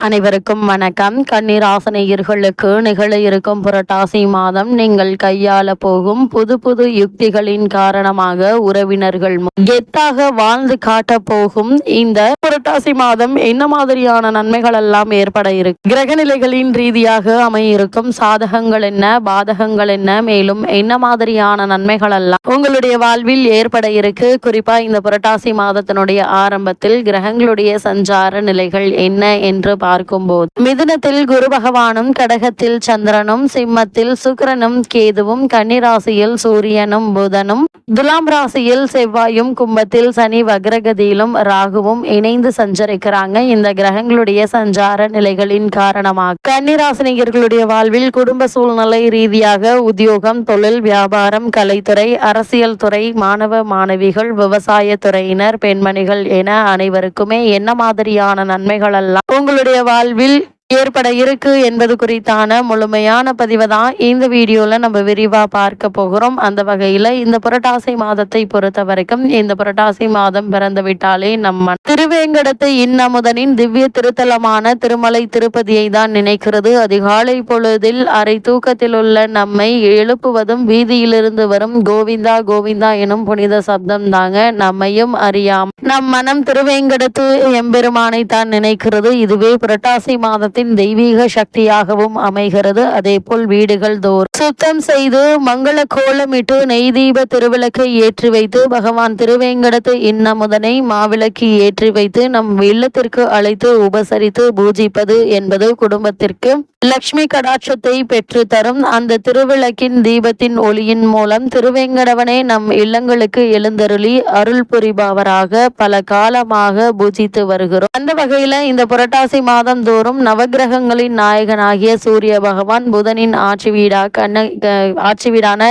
அனைவருக்கும் வணக்கம். கண்ணீர் ஆசனையர்களுக்கு நிகழ இருக்கும் புரட்டாசி மாதம் நீங்கள் கையாள போகும் புது புது யுக்திகளின் காரணமாக உறவினர்கள் கெத்தாக வாழ்ந்து காட்ட போகும் இந்த புரட்டாசி மாதம் என்ன மாதிரியான நன்மைகள் எல்லாம் ஏற்பட இருக்கு கிரகநிலைகளின் ரீதியாக அமையிருக்கும் சாதகங்கள் என்ன பாதகங்கள் என்ன மேலும் என்ன மாதிரியான நன்மைகள் எல்லாம் உங்களுடைய வாழ்வில் ஏற்பட இருக்கு? குறிப்பா இந்த புரட்டாசி மாதத்தினுடைய ஆரம்பத்தில் கிரகங்களுடைய சஞ்சார நிலைகள் என்ன என்று பார்க்கும்போது. மிதுனத்தில் குரு பகவானும் கடகத்தில் சந்திரனும் சிம்மத்தில் சுக்கரனும் கேதுவும் கன்னிராசியில் சூரியனும் புதனும் துலாம் ராசியில் செவ்வாயும் கும்பத்தில் சனி வக்ரகதியிலும் ராகுவும் இணைந்து சஞ்சரிக்கிறாங்க. இந்த கிரகங்களுடைய சஞ்சார நிலைகளின் காரணமாக. கன்னிராசினியர்களுடைய வாழ்வில் குடும்ப சூழ்நிலை ரீதியாக உத்தியோகம் தொழில் வியாபாரம் கலைத்துறை அரசியல் துறை மாணவ மாணவிகள் விவசாய துறையினர் பெண்மணிகள் என அனைவருக்குமே என்ன மாதிரியான நன்மைகள் எல்லாம் உங்களுடைய வாழ்வில் ஏற்பட இருக்கு என்பது குறித்தான முழுமையான பதிவை தான் இந்த வீடியோவில் நம்ம விரிவா பார்க்க போகிறோம். அந்த வகையில் இந்த புரட்டாசி மாதத்தை பொறுத்த வரைக்கும் இந்த புரட்டாசி மாதம் பிறந்து விட்டாலே நம்ம திருவேங்கடத்து இன்னமுதனின் திவ்ய திருத்தலமான திருமலை திருப்பதியை தான் நினைக்கிறது. அதிகாலை பொழுதில் அரை தூக்கத்தில் உள்ள நம்மை எழுப்புவதும் வீதியிலிருந்து வரும் கோவிந்தா கோவிந்தா எனும் புனித சப்தம் தாங்க நம்மையும் அறியாம். நம் மனம் திருவேங்கடத்து எம்பெருமானை தான் நினைக்கிறது. இதுவே புரட்டாசி மாதத்தை குடும்பத்தின் தெய்வீக சக்தியாகவும் அமைகிறது. அதே போல் வீடுகள் தோறும் சுத்தம் செய்து மங்கள கோலமிட்டு நெய் தீப திருவிளக்கை ஏற்றி வைத்து பகவான் திருவேங்கடத்து இன்னமுதனை மாவிளக்கு ஏற்றி வைத்து நம் இல்லத்திற்கு அழைத்து உபசரித்து பூஜிப்பது என்பது குடும்பத்திற்கு லக்ஷ்மி கடாட்சத்தை பெற்று தரும் அந்த திருவிளக்கின் தீபத்தின் ஒளியின் மூலம் திருவேங்கடவனே நம் இல்லங்களுக்கு எழுந்தருளி அருள் புரிபவராக பல காலமாக பூஜித்து வருகிறோம். அந்த வகையில இந்த புரட்டாசி மாதம் தோறும் நவகிரகங்களின் நாயகனாகிய சூரிய பகவான் புதனின் ஆட்சி வீடா கண்ண ஆட்சி வீடான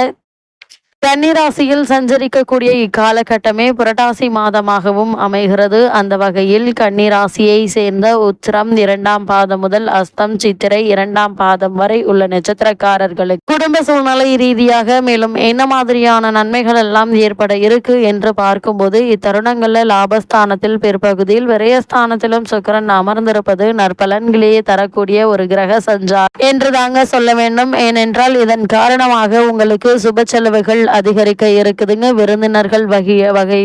கன்னிராசியில் சஞ்சரிக்கக்கூடிய இக்காலகட்டமே புரட்டாசி மாதமாகவும் அமைகிறது. அந்த வகையில் கன்னிராசியை சேர்ந்த உத்திரம் இரண்டாம் பாதம் முதல் அஸ்தம் சித்திரை இரண்டாம் பாதம் வரை உள்ள நட்சத்திரக்காரர்களுக்கு குடும்ப சூழ்நிலை ரீதியாக மேலும் என்ன மாதிரியான நன்மைகள் எல்லாம் ஏற்பட இருக்கு என்று பார்க்கும்போது இத்தருணங்கள்ல லாபஸ்தானத்தில் பிற்பகுதியில் விரயஸ்தானத்திலும் சுக்கரன் அமர்ந்திருப்பது நற்பலன்களையே தரக்கூடிய ஒரு கிரக சஞ்சார் என்று தாங்க சொல்ல வேண்டும். ஏனென்றால் இதன் காரணமாக உங்களுக்கு சுப செலவுகள் அதிகரிக்க இருக்குதுங்க. விருந்தினர்கள் வகை வகை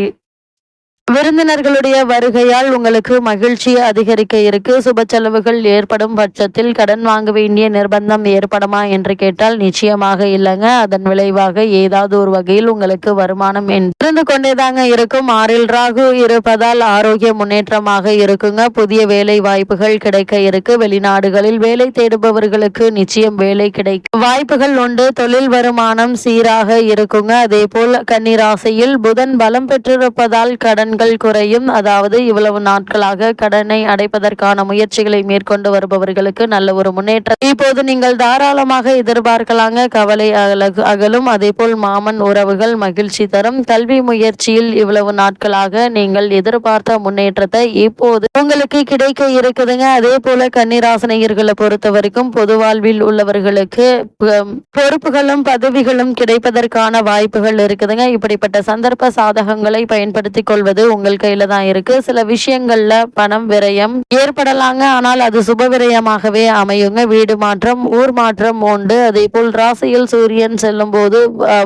விருந்தினர்களுடைய வருகையால் உங்களுக்கு மகிழ்ச்சி அதிகரிக்க இருக்கு. சுப செலவுகள் ஏற்படும் பட்சத்தில் கடன் வாங்க வேண்டிய நிர்பந்தம் ஏற்படுமா என்று கேட்டால் நிச்சயமாக இல்லைங்க. அதன் விளைவாக ஏதாவது ஒரு வகையில் உங்களுக்கு வருமானம் இருந்து கொண்டேதாங்க இருக்கும். ஆறில் ராகு இருப்பதால் ஆரோக்கிய முன்னேற்றமாக இருக்குங்க. புதிய வேலை வாய்ப்புகள் கிடைக்க இருக்கு. வெளிநாடுகளில் வேலை தேடுபவர்களுக்கு நிச்சயம் வேலை கிடைக்கும் வாய்ப்புகள் உண்டு. தொழில் வருமானம் சீராக இருக்குங்க. அதே போல் கன்னிராசியில் புதன் பலம் பெற்றிருப்பதால் கடன் கடன்கள் குறையும். அதாவது இவ்வளவு நாட்களாக கடனை அடைப்பதற்கான முயற்சிகளை மேற்கொண்டு வருபவர்களுக்கு நல்ல ஒரு முன்னேற்றம். இப்போது நீங்கள் தாராளமாக எதிர்பார்க்கலாங்க. கவலை அகலும். அதே போல் மாமன் உறவுகள் மகிழ்ச்சி தரும். கல்வி முயற்சியில் இவ்வளவு நாட்களாக நீங்கள் எதிர்பார்த்த முன்னேற்றத்தை இப்போது உங்களுக்கு கிடைக்க இருக்குதுங்க. அதே போல கன்னிராசனையர்களை பொறுத்த வரைக்கும் பொது வாழ்வில் உள்ளவர்களுக்கு பொறுப்புகளும் பதவிகளும் கிடைப்பதற்கான வாய்ப்புகள் இருக்குதுங்க. இப்படிப்பட்ட சந்தர்ப்ப சாதகங்களை பயன்படுத்திக் கொள்வது உங்கள் கையில தான் இருக்கு. சில விஷயங்கள்ல பணம் விரயம் ஏற்படலாங்க. ஆனால் அது சுப விரயமாகவே அமையுங்க. வீடு மாற்றம் ஊர் மாற்றம் உண்டு. அதே போல் ராசியில் சூரியன் செல்லும் போது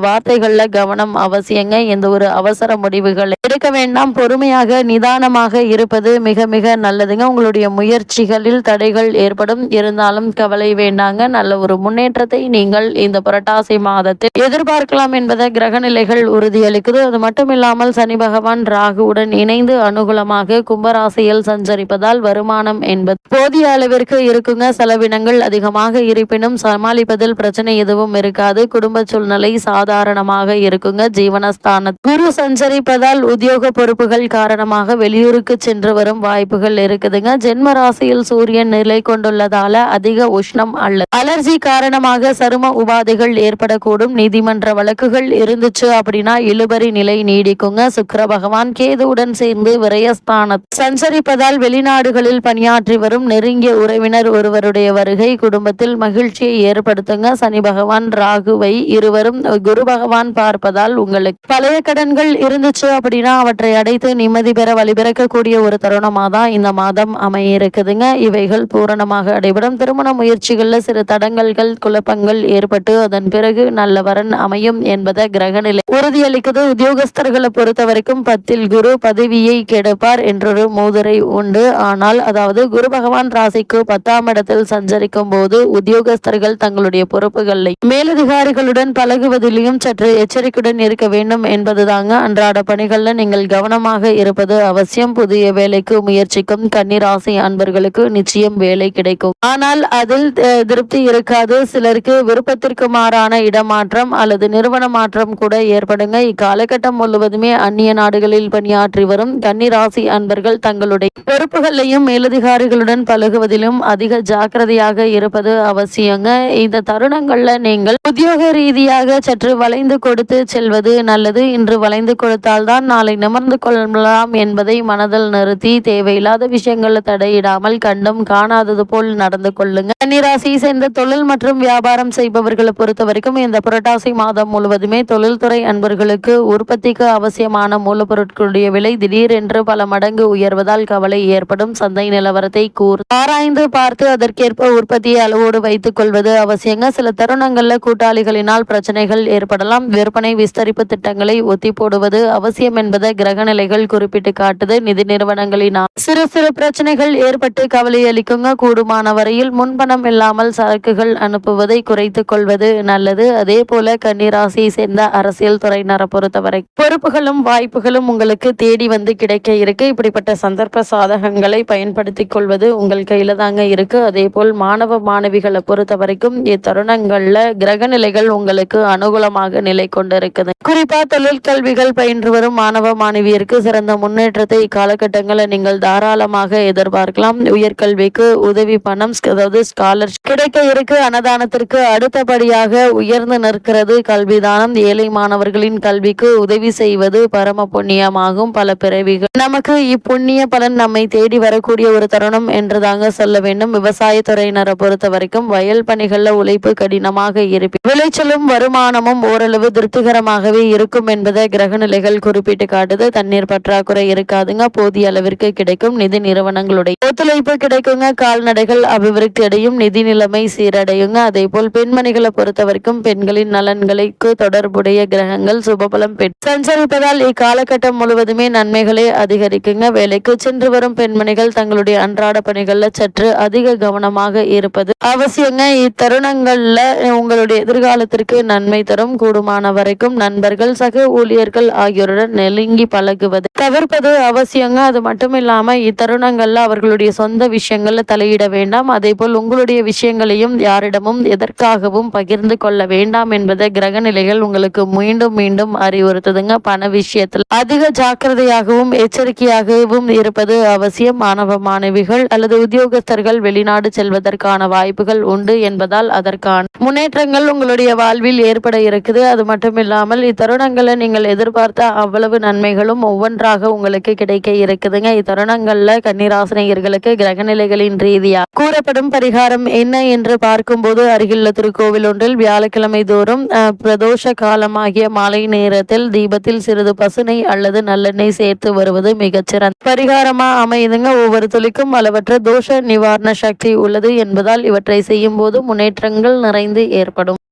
வார்த்தைகள்ல கவனம் அவசியங்க. எந்த ஒரு அவசர முடிவுகள் எடுக்க வேண்டாம். பொறுமையாக நிதானமாக இருப்பது மிக மிக நல்லதுங்க. உங்களுடைய முயற்சிகளில் தடைகள் ஏற்படும். இருந்தாலும் கவலை வேண்டாங்க. நல்ல ஒரு முன்னேற்றத்தை நீங்கள் இந்த புரட்டாசி மாதத்தில் எதிர்பார்க்கலாம் என்பதை கிரக நிலைகள் உறுதியளிக்குது. அது மட்டும் இல்லாமல் சனி பகவான் ராகு உடன் இணைந்து அனுகூலமாக கும்பராசியில் சஞ்சரிப்பதால் வருமானம் என்பது போதிய அளவிற்கு இருக்குங்க. செலவினங்கள் அதிகமாக இருப்பினும் சமாளிப்பதில் பிரச்சனை எதுவும் இருக்காது. குடும்ப சூழ்நிலை சாதாரணமாக இருக்குங்க. ஜீவனஸ்தான குரு சஞ்சரிப்பதால் உத்தியோக பொறுப்புகள் காரணமாக வெளியூருக்கு சென்று வரும் வாய்ப்புகள் இருக்குதுங்க. ஜென்ம ராசியில் சூரியன் நிலை கொண்டுள்ளதால அதிக உஷ்ணம் அல்ல. அலர்ஜி காரணமாக சரும உபாதைகள் ஏற்படக்கூடும். நீதிமன்ற வழக்குகள் இருந்துச்சு அப்படின்னா இழுபறி நிலை நீடிக்குங்க. சுக்கர பகவான் கேது கேதுவுடன் சேர்ந்து விரயஸ்தான சஞ்சரிப்பதால் வெளிநாடுகளில் பணியாற்றி வரும் நெருங்கிய உறவினர் ஒருவருடைய வருகை குடும்பத்தில் மகிழ்ச்சியை ஏற்படுத்துங்க. சனி பகவான் ராகுவை இருவரும் குரு பகவான் பார்ப்பதால் உங்களுக்கு பழைய கடன்கள் இருந்துச்சு அப்படின்னா அவற்றை அடைத்து நிம்மதி பெற வழிபிறக்கக்கூடிய ஒரு தருணமாக தான் இந்த மாதம் அமைய இருக்குதுங்க இவைகள் பூரணமாக அடைபடும். திருமண முயற்சிகளில் சிறு தடங்கல்கள் குழப்பங்கள் ஏற்பட்டு அதன் பிறகு நல்ல வரன் அமையும் என்பதை கிரகநிலை உறுதியளிக்குது. உத்தியோகஸ்தர்களை பொறுத்த வரைக்கும் பத்தில் குரு பதவியை கெடுப்பார் என்றொரு மூதுரை உண்டு. ஆனால் அதாவது குரு பகவான் ராசிக்கு பத்தாம் இடத்தில் சஞ்சரிக்கும் போது உத்தியோகஸ்தர்கள் தங்களுடைய பொறுப்புகளை மேலதிகாரிகளுடன் பழகுவதிலையும் சற்று எச்சரிக்கையுடன் இருக்க வேண்டும் என்பதுதாங்க அன்றாட பணிகள்ல நீங்கள் கவனமாக இருப்பது அவசியம். புதிய வேலைக்கு முயற்சிக்கும் கன்னிராசி அன்பர்களுக்கு நிச்சயம் வேலை கிடைக்கும். ஆனால் அதில் திருப்தி இருக்காது. சிலருக்கு விருப்பத்திற்கு மாறான இடமாற்றம் அல்லது நிறுவன மாற்றம் கூட ஏற்படுங்க. இக்காலகட்டம் முழுவதுமே அந்நிய நாடுகளில் பணியா பணியாற்றி வரும் கன்னிராசி அன்பர்கள் தங்களுடைய பொறுப்புகளையும் மேலதிகாரிகளுடன் பழகுவதிலும் அதிக ஜாக்கிரதையாக இருப்பது அவசியங்க. இந்த தருணங்கள்ல நீங்கள் உத்தியோக ரீதியாக சற்று வளைந்து கொடுத்து செல்வது நல்லது. இன்று வளைந்து கொடுத்தால்தான் நாளை நிமர்ந்து கொள்ளலாம் என்பதை மனதில் நிறுத்தி தேவையில்லாத விஷயங்களை தடையிடாமல் கண்டும் காணாதது போல் நடந்து கொள்ளுங்க. கன்னிராசி சேர்ந்த தொழில் மற்றும் வியாபாரம் செய்பவர்களை பொறுத்த வரைக்கும் இந்த புரட்டாசி மாதம் முழுவதுமே தொழில்துறை அன்பர்களுக்கு உற்பத்திக்கு அவசியமான மூலப்பொருட்களுடைய விலை திடீரென்று பல மடங்கு உயர்வதால் கவலை ஏற்படும் சந்தை நிலவரத்தை கூர் ஆராய்ந்து பார்த்து அதற்கேற்ப உற்பத்தியை அளவோடு வைத்துக் கொள்வது அவசியங்க. சில தருணங்கள்ல கூட்டாளிகளினால் பிரச்சனைகள் ஏற்படலாம். விற்பனை விஸ்தரிப்பு திட்டங்களை ஒத்தி போடுவது அவசியம் என்பதை கிரகநிலைகள் குறிப்பிட்டு காட்டுது நிதி நிறுவனங்களினால் சிறு சிறு பிரச்சனைகள் ஏற்பட்டு கவலை அளிக்குங்க. கூடுமான வரையில் முன்பணம் இல்லாமல் சரக்குகள் அனுப்புவதை குறைத்துக் கொள்வது நல்லது. அதே போல கன்னிராசியை சேர்ந்த அரசியல் துறையினரை பொறுத்தவரை பொறுப்புகளும் வாய்ப்புகளும் உங்களுக்கு தேடி வந்து கிடைக்க இருக்கு. இப்படிப்பட்ட சந்தர்ப்ப சாதகங்களை பயன்படுத்திக் கொள்வது உங்கள் கையில தாங்க இருக்கு. அதே போல் மாணவ மாணவிகளை பொறுத்த வரைக்கும் இத்தருணங்கள்ல கிரக நிலைகள் உங்களுக்கு அனுகூலமாக நிலை கொண்டிருக்குது. குறிப்பா தொழில் கல்விகள் பயின்று வரும் மாணவ மாணவியருக்கு சிறந்த முன்னேற்றத்தை இக்காலகட்டங்களில் நீங்கள் தாராளமாக எதிர்பார்க்கலாம். உயர்கல்விக்கு உதவி பணம் அதாவது ஸ்காலர்ஷிப் கிடைக்க இருக்கு. அன்னதானத்திற்கு அடுத்தபடியாக உயர்ந்து நிற்கிறது. கல்விதானம் ஏழை மாணவர்களின் கல்விக்கு உதவி செய்வது பரம புண்ணியமாகும். பல பிறவிகள். நமக்கு இப்புண்ணிய பலன் நம்மை தேடி வரக்கூடிய ஒரு தருணம் என்று தாங்க சொல்ல வேண்டும். விவசாயத்துறையினரை பொறுத்த வரைக்கும் வயல் பணிகள்ல உழைப்பு கடினமாக இருப்பி விளைச்சலும் வருமானமும் ஓரளவு திருப்திகரமாகவே இருக்கும் என்பதை கிரக நிலைகள் குறிப்பிட்டு காட்டுது. தண்ணீர் பற்றாக்குறை இருக்காதுங்க. போதிய அளவிற்கு கிடைக்கும். நிதி நிறுவனங்களுடைய ஒத்துழைப்பு கிடைக்குங்க. கால்நடைகள் அபிவிருத்தி அடையும். நிதி நிலைமை சீரடையுங்க. அதே போல் பெண்மணிகளை பொறுத்த வரைக்கும் பெண்களின் நலன்களுக்கு தொடர்புடைய கிரகங்கள் சுபபலம் பெண் சஞ்சரிப்பதால் இக்காலகட்டம் முழுவதும் நன்மைகளை அதிகரிக்குங்க. வேலைக்கு சென்று வரும் பெண்மணிகள் தங்களுடைய அன்றாட பணிகள்ல சற்று அதிக கவனமாக இருப்பது அவசியங்க. இத்தருணங்கள்ல உங்களுடைய எதிர்காலத்திற்கு நன்மை தரும். கூடுமான வரைக்கும் நண்பர்கள் சக ஊழியர்கள் ஆகியோருடன் நெருங்கி பழகுவது தவிர்ப்பது அவசியங்க. அது மட்டும் இல்லாம இத்தருணங்கள்ல அவர்களுடைய சொந்த விஷயங்கள்ல தலையிட வேண்டாம். அதே போல் உங்களுடைய விஷயங்களையும் யாரிடமும் எதற்காகவும் பகிர்ந்து கொள்ள வேண்டாம் என்பதை கிரக நிலைகள் உங்களுக்கு மீண்டும் மீண்டும் அறிவுறுத்துதுங்க. பண விஷயத்தில் அதிக ஜாக்கிரதையாகவும் எச்சரிக்கையாகவும் இருப்பது அவசியம். மாணவ மாணவிகள் அல்லது உத்தியோகஸ்தர்கள் வெளிநாடு செல்வதற்கான வாய்ப்புகள் உண்டு என்பதால் அதற்கான முன்னேற்றங்கள் உங்களுடைய வாழ்வில் ஏற்பட இருக்குது. அது மட்டும் இல்லாமல் இத்தருணங்களை நீங்கள் எதிர்பார்த்த அவ்வளவு நன்மைகளும் ஒவ்வொன்றாக உங்களுக்கு கிடைக்க இருக்குதுங்க. இத்தருணங்கள்ல கன்னிராசினியர்களுக்கு கிரகநிலைகளின் ரீதியா கூறப்படும் பரிகாரம் என்ன என்று பார்க்கும்போது அருகிலுள்ள திருக்கோவில் ஒன்றில் வியாழக்கிழமை தோறும் பிரதோஷ காலமாகிய மாலை நேரத்தில் தீபத்தில் சிறிது பசுனை அல்லது நல்ல நல்லெண்ணெய் சேர்த்து வருவது மிகச்சிறந்த பரிகாரமா அமையுதுங்க. ஒவ்வொரு துளிக்கும் அளவற்ற தோஷ நிவாரண சக்தி உள்ளது என்பதால் இவற்றை செய்யும் போது முன்னேற்றங்கள் நிறைந்து ஏற்படும்.